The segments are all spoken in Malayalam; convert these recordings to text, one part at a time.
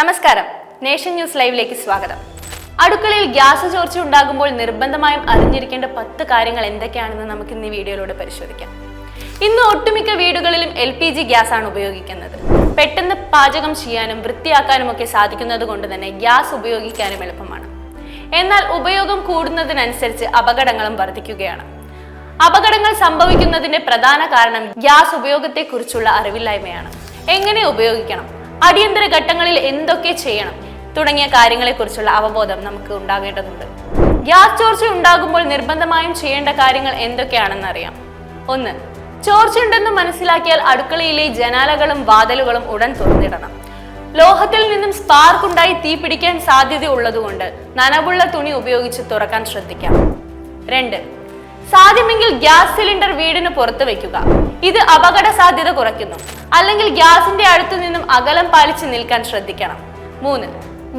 നമസ്കാരം. നേഷൻ ന്യൂസ് ലൈവിലേക്ക് സ്വാഗതം. അടുക്കളയിൽ ഗ്യാസ് ചോർച്ച ഉണ്ടാകുമ്പോൾ നിർബന്ധമായും അറിഞ്ഞിരിക്കേണ്ട പത്ത് കാര്യങ്ങൾ എന്തൊക്കെയാണെന്ന് നമുക്ക് ഇന്ന് ഈ വീഡിയോയിലൂടെ പരിശോധിക്കാം. ഇന്ന് ഒട്ടുമിക്ക വീടുകളിലും എൽ പി ജി ഗ്യാസ് ആണ് ഉപയോഗിക്കുന്നത്. പെട്ടെന്ന് പാചകം ചെയ്യാനും വൃത്തിയാക്കാനും ഒക്കെ സാധിക്കുന്നത് കൊണ്ട് തന്നെ ഗ്യാസ് ഉപയോഗിക്കാനും എളുപ്പമാണ്. എന്നാൽ ഉപയോഗം കൂടുന്നതിനനുസരിച്ച് അപകടങ്ങളും വർദ്ധിക്കുകയാണ് അപകടങ്ങൾ സംഭവിക്കുന്നതിന്റെ പ്രധാന കാരണം ഗ്യാസ് ഉപയോഗത്തെക്കുറിച്ചുള്ള അറിവില്ലായ്മയാണ്. എങ്ങനെ ഉപയോഗിക്കണം? അടിയന്തര ഘട്ടങ്ങളിൽ എന്തൊക്കെ ചെയ്യണം തുടങ്ങിയ കാര്യങ്ങളെക്കുറിച്ചുള്ള അവബോധം നമുക്ക് ഉണ്ടാകേണ്ടതുണ്ട്. ഗ്യാസ് ചോർച്ച ഉണ്ടാകുമ്പോൾ നിർബന്ധമായും ചെയ്യേണ്ട കാര്യങ്ങൾ എന്തൊക്കെയാണെന്ന് അറിയാം ഒന്ന് ചോർച്ചയുണ്ടെന്ന് മനസ്സിലാക്കിയാൽ അടുക്കളയിലെ ജനാലകളും വാതിലുകളും ഉടൻ തുറന്നിടണം. ലോഹത്തിൽ നിന്നും സ്പാർക്ക് ഉണ്ടായി തീ പിടിക്കാൻ സാധ്യത ഉള്ളതുകൊണ്ട് നനവുള്ള തുണി ഉപയോഗിച്ച് തുറക്കാൻ ശ്രദ്ധിക്കാം. രണ്ട് സാധ്യമെങ്കിൽ ഗ്യാസ് സിലിണ്ടർ വീടിന് പുറത്ത് വയ്ക്കുക ഇത് അപകട സാധ്യത കുറയ്ക്കുന്നു. അല്ലെങ്കിൽ ഗ്യാസിന്റെ അടുത്തു നിന്നും അകലം പാലിച്ച് നിൽക്കാൻ ശ്രദ്ധിക്കണം. മൂന്ന്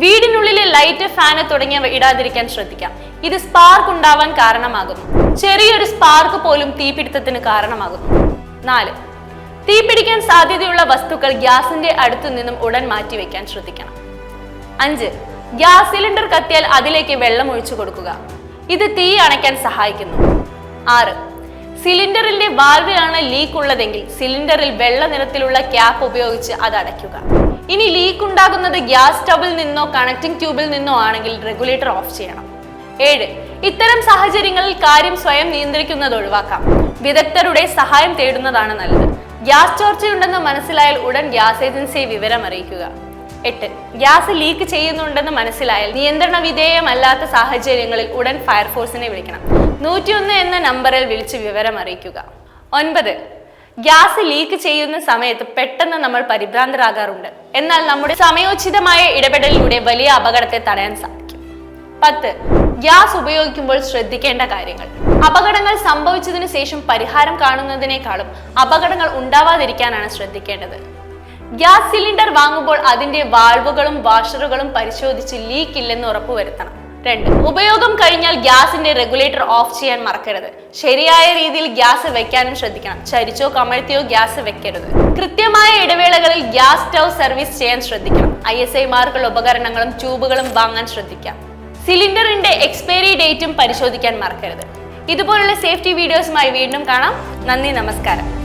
വീടിനുള്ളിലെ ലൈറ്റ് ഫാന് തുടങ്ങിയവ ഇടാതിരിക്കാൻ ശ്രദ്ധിക്കാം. ഇത് സ്പാർക്ക് ഉണ്ടാവാൻ കാരണമാകുന്നു. ചെറിയൊരു സ്പാർക്ക് പോലും തീപിടുത്തത്തിന് കാരണമാകുന്നു. നാല് തീപിടിക്കാൻ സാധ്യതയുള്ള വസ്തുക്കൾ ഗ്യാസിന്റെ അടുത്തു നിന്നും ഉടൻ മാറ്റി വെക്കാൻ ശ്രദ്ധിക്കണം. അഞ്ച് ഗ്യാസ് സിലിണ്ടർ കത്തിയാൽ അതിലേക്ക് വെള്ളം ഒഴിച്ചു കൊടുക്കുക. ഇത് തീ അണയ്ക്കാൻ സഹായിക്കുന്നു. ആറ്. സിലിണ്ടറിന്റെ വാൽവിലാണ് ലീക്ക് ഉള്ളതെങ്കിൽ സിലിണ്ടറിൽ വെള്ള നിറത്തിലുള്ള ക്യാപ്പ് ഉപയോഗിച്ച് അത് അടയ്ക്കുക. ഇനി ലീക്ക് ഉണ്ടാകുന്നത് ഗ്യാസ് സ്റ്റവിൽ നിന്നോ കണക്റ്റിംഗ് ട്യൂബിൽ നിന്നോ ആണെങ്കിൽ റെഗുലേറ്റർ ഓഫ് ചെയ്യണം. ഏഴ്. ഇത്തരം സാഹചര്യങ്ങളിൽ കാര്യം സ്വയം നിയന്ത്രിക്കുന്നത് ഒഴിവാക്കാം. വിദഗ്ധരുടെ സഹായം തേടുന്നതാണ് നല്ലത്. ഗ്യാസ് ചോർച്ചയുണ്ടെന്ന് മനസ്സിലായാൽ ഉടൻ ഗ്യാസ് ഏജൻസിയെ വിവരം അറിയിക്കുക എട്ട്. ഗ്യാസ് ലീക്ക് ചെയ്യുന്നുണ്ടെന്ന് മനസ്സിലായാൽ നിയന്ത്രണ വിധേയമല്ലാത്ത സാഹചര്യങ്ങളിൽ ഉടൻ ഫയർഫോഴ്സിനെ വിളിക്കണം. നൂറ്റിയൊന്ന് എന്ന നമ്പറിൽ വിളിച്ച് വിവരം അറിയിക്കുക. ഒൻപത്. ഗ്യാസ് ലീക്ക് ചെയ്യുന്ന സമയത്ത് പെട്ടെന്ന് നമ്മൾ പരിഭ്രാന്തരാകാറുണ്ട്. എന്നാൽ നമ്മുടെ സമയോചിതമായ ഇടപെടലിലൂടെ വലിയ അപകടത്തെ തടയാൻ സാധിക്കും. പത്ത്. ഗ്യാസ് ഉപയോഗിക്കുമ്പോൾ ശ്രദ്ധിക്കേണ്ട കാര്യങ്ങൾ. അപകടങ്ങൾ സംഭവിച്ചതിനു ശേഷം പരിഹാരം കാണുന്നതിനേക്കാളും അപകടങ്ങൾ ഉണ്ടാവാതിരിക്കാനാണ് ശ്രദ്ധിക്കേണ്ടത്. ഗ്യാസ് സിലിണ്ടർ വാങ്ങുമ്പോൾ അതിന്റെ വാൾവുകളും വാഷറുകളും പരിശോധിച്ച് ലീക്ക് ഇല്ലെന്ന് ഉറപ്പുവരുത്തണം. രണ്ട് ഉപയോഗം കഴിഞ്ഞാൽ ഗ്യാസിന്റെ റെഗുലേറ്റർ ഓഫ് ചെയ്യാൻ മറക്കരുത്. ശരിയായ രീതിയിൽ ഗ്യാസ് വെക്കാനും ശ്രദ്ധിക്കണം. ചരിച്ചോ കമഴ്ത്തിയോ ഗ്യാസ് വെക്കരുത്. കൃത്യമായ ഇടവേളകളിൽ ഗ്യാസ് സ്റ്റൗ സർവീസ് ചെയ്യാൻ ശ്രദ്ധിക്കണം. ഐ എസ് ഐ മാർക്കുള്ള ഉപകരണങ്ങളും ട്യൂബുകളും വാങ്ങാൻ ശ്രദ്ധിക്കാം. സിലിണ്ടറിന്റെ എക്സ്പയറി ഡേറ്റും പരിശോധിക്കാൻ മറക്കരുത്. ഇതുപോലുള്ള സേഫ്റ്റി വീഡിയോസുമായി വീണ്ടും കാണാം. നന്ദി നമസ്കാരം.